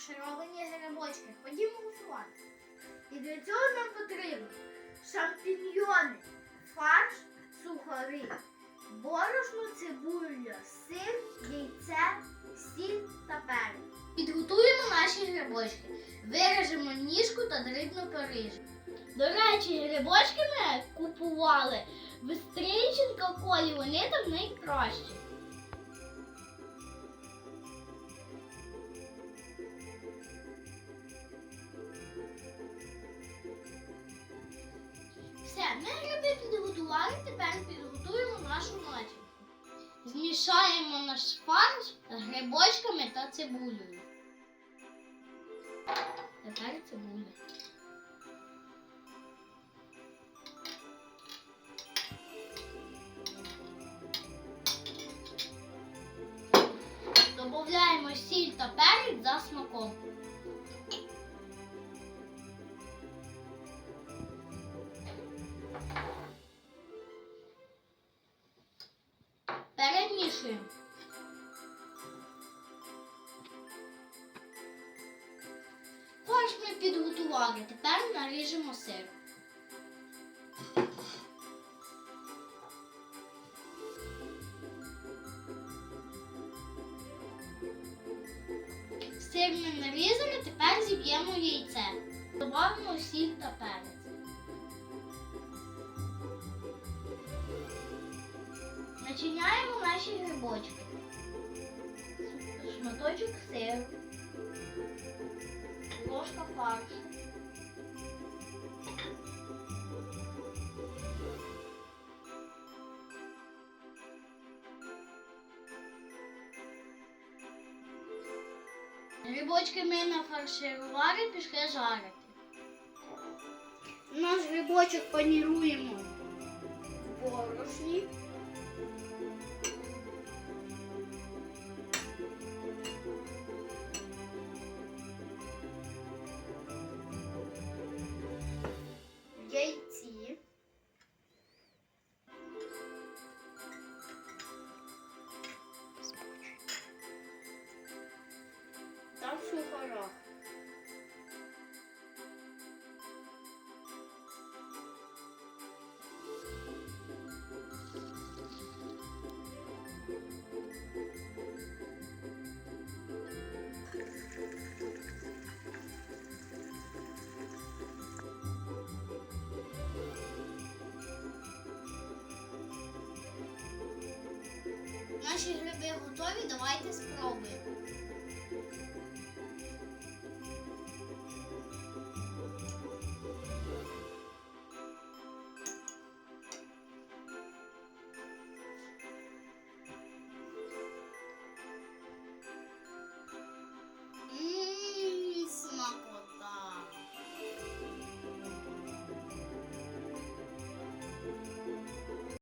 фаршировані грибочки. Ходімо готувати. І для цього нам потрібно шампіньйони, фарш, сухари, борошно, цибуля, сир, яйце, сіль та перець. Підготуємо наші грибочки. Вирежемо ніжку та дрібно поріжемо. До речі, грибочки ми купували в Стріченка колі, вони там найкращі. Тепер підготуємо нашу начинку. Змішаємо наш фарш з грибочками та цибулею. Тепер цибуля. Добавляємо сіль та перець за смаком. Перемішуємо. Фарш підготували, тепер наріжемо сир. Сир ми нарізали, тепер зіб'ємо яйце. Добавимо сіль та перець. Начиняємо наші грибочки. Шматочок сиру. Ложка фаршу. Грибочки ми нафарширували, пішли жарити. Наш грибочок паніруємо в борошні. Та. Наші гриби готові, давайте спробуємо.